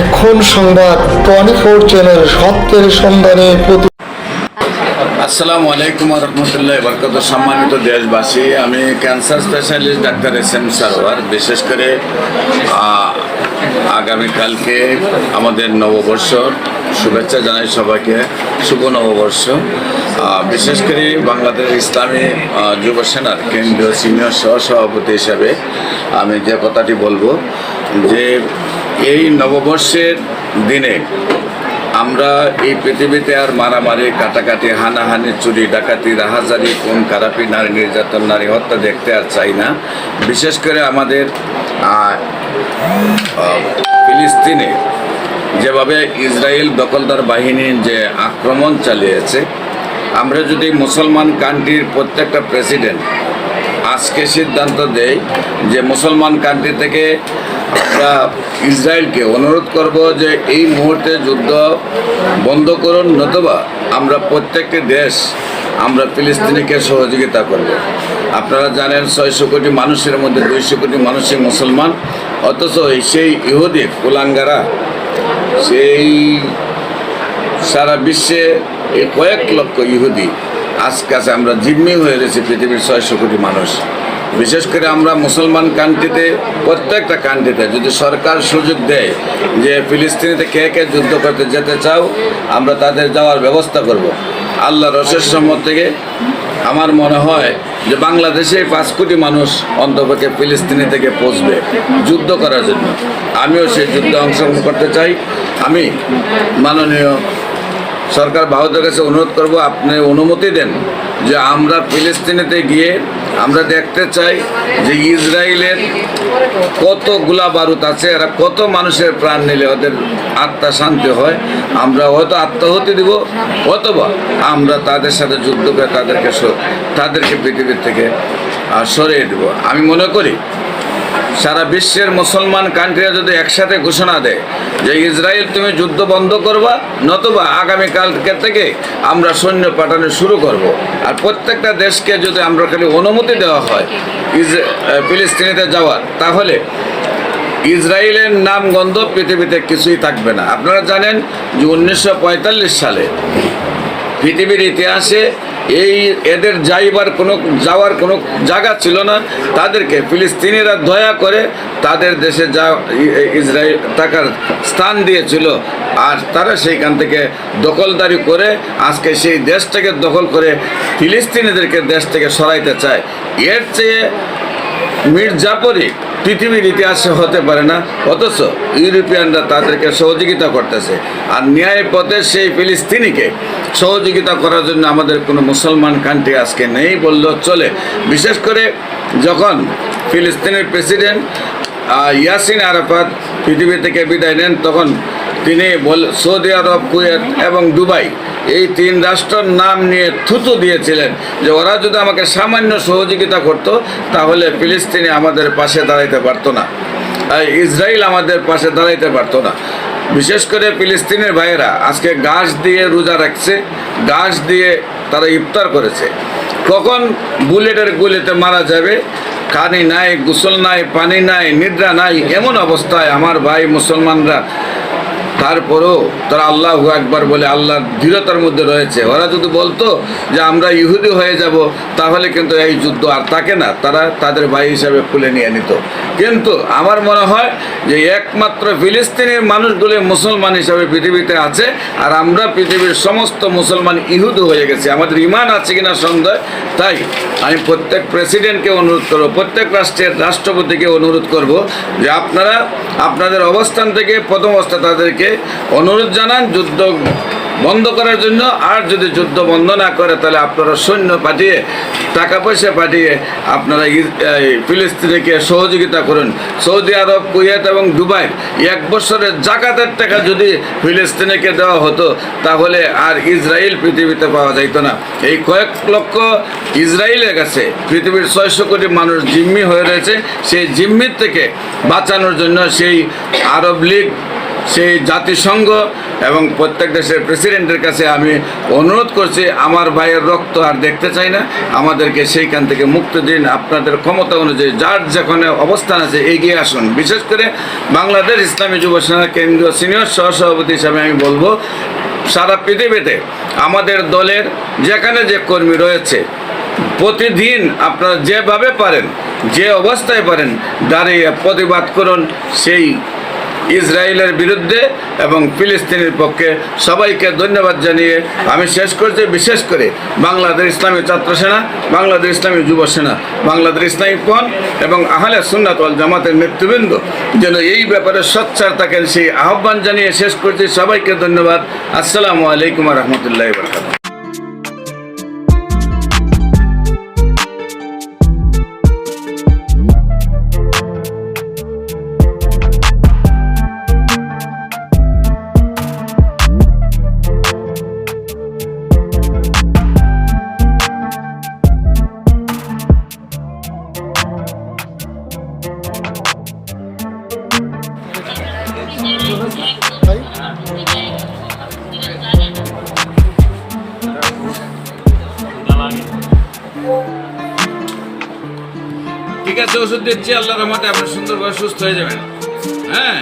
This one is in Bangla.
এখন সংবাদ টোয়েন্টি ফোর চ্যানেল সত্যের সন্ধানে আসসালামু আলাইকুম রহমতুল্লাহ বরকত সম্মানিত দেশবাসী, আমি cancer specialist doctor S M Sarwar. বিশেষ করে আগামীকালকে আমাদের নববর্ষ শুভেচ্ছা জানাই সবাইকে, শুভ নববর্ষ। বিশেষ করে বাংলাদেশ ইসলামী যুব সেনার কেন্দ্রীয় সিনিয়র সহসভাপতি হিসাবে আমি যে কথাটি বলব যে এই নববর্ষের দিনে আমরা এই পৃথিবীতে আর মারামারি, কাটাকাটি, হানাহানি, চুরি, ডাকাতি, রাহাজারি কোন খারাপি, নারী নির্যাতন, নারী হত্যা দেখতে আর চাই না। বিশেষ করে আমাদের ফিলিস্তিনে যেভাবে ইসরায়েল দখলদার বাহিনী যে আক্রমণ চালিয়েছে, আমরা যদি মুসলমান কান্ট্রির প্রত্যেকটা প্রেসিডেন্ট আজকে সিদ্ধান্ত দেয় যে মুসলমান কান্ট্রি থেকে আমরা ইসরায়েলকে অনুরোধ করব যে এই মুহূর্তে যুদ্ধ বন্ধ করুন, নতুবা আমরা প্রত্যেকটি দেশ আমরা ফিলিস্তিনিকে সহযোগিতা করব। আপনারা জানেন ছয়শো কোটি মানুষের মধ্যে দুইশো কোটি মানুষই মুসলমান, অথচ সেই ইহুদি কুলাঙ্গারা সেই সারা বিশ্বে এই কয়েক লক্ষ ইহুদি আজকে আছে আমরা জিম্মি হয়ে রয়েছে পৃথিবীর ছয়শো কোটি মানুষ। বিশেষ করে আমরা মুসলমান কান্ট্রিতে প্রত্যেকটা কান্ট্রিতে যদি সরকার সুযোগ দেয় যে ফিলিস্তিনিতে কে কে যুদ্ধ করতে যেতে চাও, আমরা তাদের যাওয়ার ব্যবস্থা করব। আল্লাহ রসের সম্মত থেকে আমার মনে হয় যে বাংলাদেশে পাঁচ কোটি মানুষ অন্তপক্ষে ফিলিস্তিনি থেকে পৌঁছবে যুদ্ধ করার জন্য। আমিও সেই যুদ্ধে অংশগ্রহণ করতে চাই। আমি মাননীয় সরকার ভারতের কাছে অনুরোধ করব, আপনি অনুমতি দেন যে আমরা ফিলিস্তিনিতে গিয়ে আমরা দেখতে চাই যে ইসরায়েলের কত গোলা বারুদ আছে, এরা কত মানুষের প্রাণ নিলে ওদের আত্মা শান্তি হয়। আমরা হয়তো আত্মাহতি দিব, অথবা আমরা তাদের সাথে যুদ্ধ করে তাদেরকে তাদেরকে পৃথিবীর থেকে সরিয়ে দেব। আমি মনে করি সারা বিশ্বের মুসলমান কান্ট্রিরা যদি একসাথে ঘোষণা দেয় যে ইসরায়েল তুমি যুদ্ধ বন্ধ করবা, নতুবা আগামীকালকে থেকে আমরা সৈন্য পাঠানো শুরু করব। আর প্রত্যেকটা দেশকে যদি আমরা খালি অনুমতি দেওয়া হয় ইস ফিলিস্তিনিতে যাওয়ার, তাহলে ইসরায়েলের নাম গন্ধ পৃথিবীতে কিছুই থাকবে না। আপনারা জানেন যে উনিশশো পঁয়তাল্লিশ সালে পৃথিবীর ইতিহাসে এই এদের যাইবার কোনো, যাওয়ার কোনো জায়গা ছিল না। তাদেরকে ফিলিস্তিনিরা দয়া করে তাদের দেশে যা ইসরায়েল থাকার স্থান দিয়েছিল। আর তারা সেইখান থেকে দখলদারি করে আজকে সেই দেশটাকে দখল করে ফিলিস্তিনিদেরকে দেশ থেকে সরাইতে চায়। এর চেয়ে মীর জাফরি পৃথিবীর ইতিহাসে হতে পারে না, অথচ ইউরোপিয়ানরা তাদেরকে সহযোগিতা করতেছে। আর ন্যায় পথে সেই ফিলিস্তিনিকে সহযোগিতা করার জন্য আমাদের কোনো মুসলমান কান্ট্রি আজকে নেই বললেও চলে। বিশেষ করে যখন ফিলিস্তিনের প্রেসিডেন্ট ইয়াসিন আরাফাত পৃথিবী থেকে বিদায় নেন, তখন তিনি বল সৌদি আরব, কুয়েত এবং দুবাই এই তিন রাষ্ট্রের নাম নিয়ে থুতু দিয়েছিলেন যে ওরা যদি আমাকে সামান্য সহযোগিতা করতো, তাহলে ফিলিস্তিনি আমাদের পাশে দাঁড়াইতে পারতো না। ইসরায়েল আমাদের পাশে দাঁড়াইতে পারতো না। বিশেষ করে ফিলিস্তিনের ভাইয়েরা আজকে গাছ দিয়ে রোজা রাখছে, গাছ দিয়ে তারা ইফতার করেছে। কখন বুলেটের গুলিতে মারা যাবে, কানি নাই, গোসল নাই, পানি নাই, নিদ্রা নাই, এমন অবস্থায় আমার ভাই মুসলমানরা তারপরেও তারা আল্লাহ একবার বলে আল্লাহর দৃঢ়তার মধ্যে রয়েছে। ওরা যদি বলতো যে আমরা ইহুদি হয়ে যাব, তাহলে কিন্তু এই যুদ্ধ আর থাকে না। তারা তাদের ভাই হিসাবে খুলে নিয়ে নিত। কিন্তু আমার মনে হয় যে একমাত্র ফিলিস্তিনের মানুষগুলি মুসলমান হিসাবে পৃথিবীতে আছে, আর আমরা পৃথিবীর সমস্ত মুসলমান ইহুদি হয়ে গেছি। আমাদের ইমান আছে কিনা সন্দেহ? তাই আমি প্রত্যেক প্রেসিডেন্টকে অনুরোধ করব, প্রত্যেক রাষ্ট্রের রাষ্ট্রপতিকে অনুরোধ করব যে আপনারা আপনাদের অবস্থান থেকে প্রথম অবস্থা তাদেরকে অনুরোধ জানান, যুদ্ধ বন্ধ করার জন্য। আর যদি যুদ্ধ বন্ধ না করে, তাহলে আপনারা সৈন্য পাঠিয়ে, টাকা পয়সা পাঠিয়ে আপনারা ফিলিস্তিনিকে সহযোগিতা করুন। সৌদি আরব, কুয়েত এবং দুবাই এক বছরের জাকাতের টাকা যদি ফিলিস্তিনিকে দেওয়া হতো, তাহলে আর ইসরায়েল পৃথিবীতে পাওয়া যাইতো না। এই কয়েক লক্ষ ইসরায়েলের কাছে পৃথিবীর ছয়শো কোটি মানুষ জিম্মি হয়ে রয়েছে। সেই জিম্মির থেকে বাঁচানোর জন্য সেই আরব লীগ সেই জাতিসংঘ এবং প্রত্যেক দেশের প্রেসিডেন্টের কাছে আমি অনুরোধ করছি, আমার ভাইয়ের রক্ত আর দেখতে চাই না। আমাদেরকে সেইখান থেকে মুক্তি দিন। আপনাদের ক্ষমতা অনুযায়ী যার যেখানে অবস্থান আছে এগিয়ে আসুন। বিশেষ করে বাংলাদেশ ইসলামী যুব সেনা কেন্দ্রীয় সিনিয়র সহসভাপতি হিসাবে আমি বলব, সারা পৃথিবীতে আমাদের দলের যেখানে যে কর্মী রয়েছে, প্রতিদিন আপনারা যেভাবে পারেন, যে অবস্থায় পারেন, দাঁড়িয়ে প্রতিবাদ করুন। সেই ইসরায়েলের বিরুদ্ধে এবং ফিলিস্তিনের পক্ষে সবাইকে ধন্যবাদ জানিয়ে আমি শেষ করছি, বিশেষ করে বাংলাদেশ ইসলামী ছাত্র সেনা, বাংলাদেশ ইসলামী যুব সেনা, বাংলাদেশ ইসলামী পণ এবং আহলে সুন্নাত জামাতের নেতৃবৃন্দ যেন এই ব্যাপারে সোচ্চার থাকেন সেই আহ্বান জানিয়ে শেষ করছি। সবাইকে ধন্যবাদ। আসসালামু আলাইকুম রহমতুল্লাহ বরকাত ঠিক আছে ওষুধ দিচ্ছি আল্লাহর রহমতে আপনি সুন্দরভাবে সুস্থ হয়ে যাবেন। হ্যাঁ?